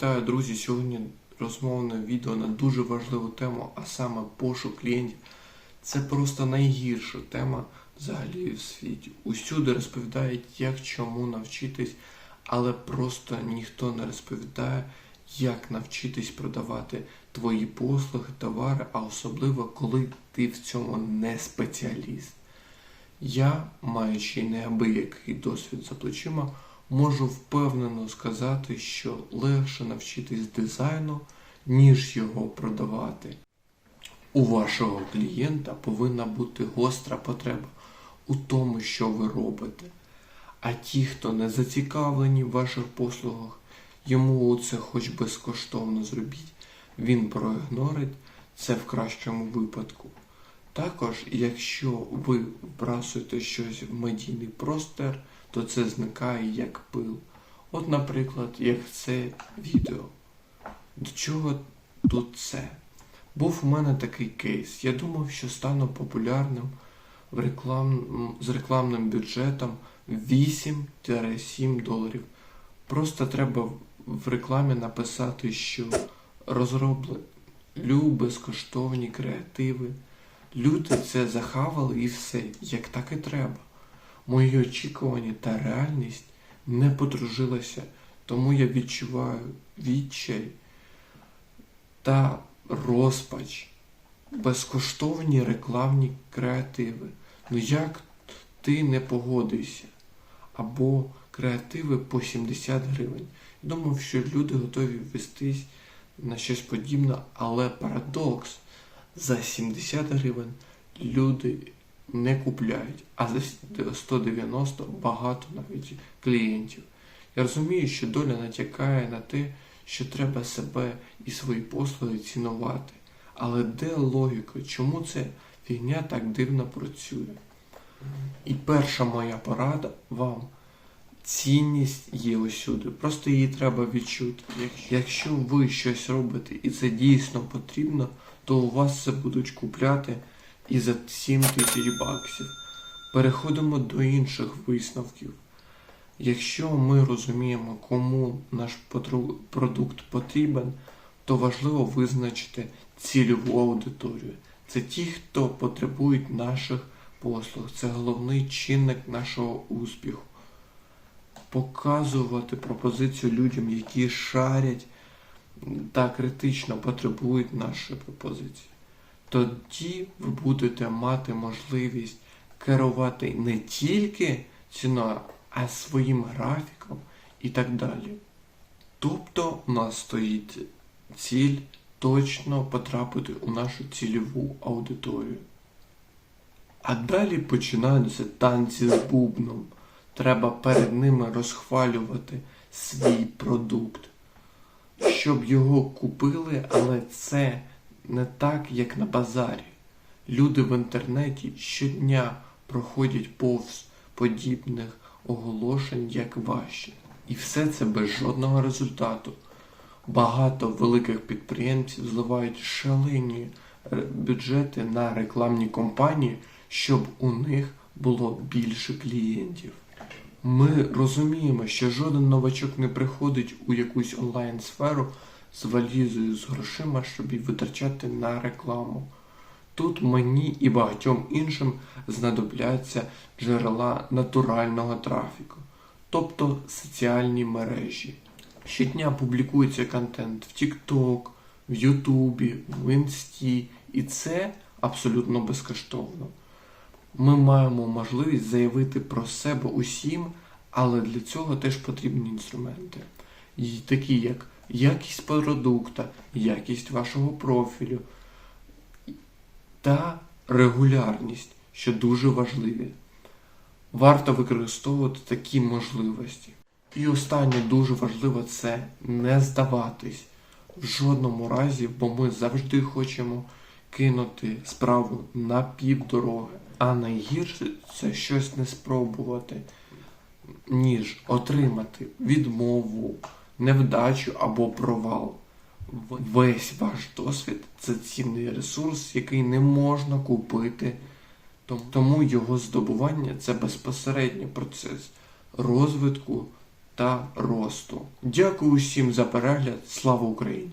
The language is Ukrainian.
Вітаю, друзі! Сьогодні розмовне відео на дуже важливу тему, а саме пошук клієнтів. Це просто найгірша тема взагалі в світі. Усюди розповідають, як чому навчитись, але просто ніхто не розповідає, як навчитись продавати твої послуги, товари, а особливо коли ти в цьому не спеціаліст. Я, маючи неабиякий досвід за плечима, можу впевнено сказати, що легше навчитись дизайну, ніж його продавати. У вашого клієнта повинна бути гостра потреба у тому, що ви робите. А ті, хто не зацікавлені в ваших послугах, йому це хоч безкоштовно зробіть, він проігнорить це в кращому випадку. Також, якщо ви вбрасуєте щось в медійний простір, то це зникає як пил. От, наприклад, як це відео. До чого тут це? Був у мене такий кейс. Я думав, що стану популярним в реклам... з рекламним бюджетом 8-7 доларів. Просто треба в рекламі написати, що розроблю безкоштовні креативи. Люди це захавали і все, як так і треба. Мої очікування та реальність не подружилися, тому я відчуваю відчай та розпач, безкоштовні рекламні креативи. Ну як ти не погодишся? Або креативи по 70 гривень. Думав, що люди готові вестись на щось подібне, але парадокс за 70 гривень люди не купляють, а за 190 багато навіть клієнтів. Я розумію, що доля натякає на те, що треба себе і свої послуги цінувати. Але де логіка? Чому ця фігня так дивно працює? І перша моя порада вам. Цінність є усюди, просто її треба відчути. Якщо ви щось робите і це дійсно потрібно, то у вас це будуть купляти і за 7 тисяч баксів. Переходимо до інших висновків. Якщо ми розуміємо, кому наш продукт потрібен, то важливо визначити цільову аудиторію. Це ті, хто потребують наших послуг. Це головний чинник нашого успіху. Показувати пропозицію людям, які шарять та критично потребують нашої пропозиції. Тоді ви будете мати можливість керувати не тільки ціною, а своїм графіком і так далі. Тобто у нас стоїть ціль точно потрапити у нашу цільову аудиторію. А далі починаються танці з бубном. Треба перед ними розхвалювати свій продукт, щоб його купили, але це не так, як на базарі. Люди в інтернеті щодня проходять повз подібних оголошень, як ваші. І все це без жодного результату. Багато великих підприємців зливають шалені е, бюджети на рекламні кампанії, щоб у них було більше клієнтів. Ми розуміємо, що жоден новачок не приходить у якусь онлайн-сферу валізою з грошима, щоб її витрачати на рекламу. Тут мені і багатьом іншим знадобляться джерела натурального трафіку, тобто соціальні мережі. Щодня публікується контент в TikTok, в Ютубі, в Інсті, і це абсолютно безкоштовно. Ми маємо можливість заявити про себе усім, але для цього теж потрібні інструменти, такі як якість продукта, якість вашого профілю та регулярність, що дуже важливі. Варто використовувати такі можливості. І останнє дуже важливо це не здаватись в жодному разі, бо ми завжди хочемо кинути справу на півдороги. А найгірше це щось не спробувати, ніж отримати відмову, невдачу або провал. Весь ваш досвід це цінний ресурс, який не можна купити, тому його здобування це безпосередній процес розвитку та росту. Дякую усім за перегляд. Слава Україні!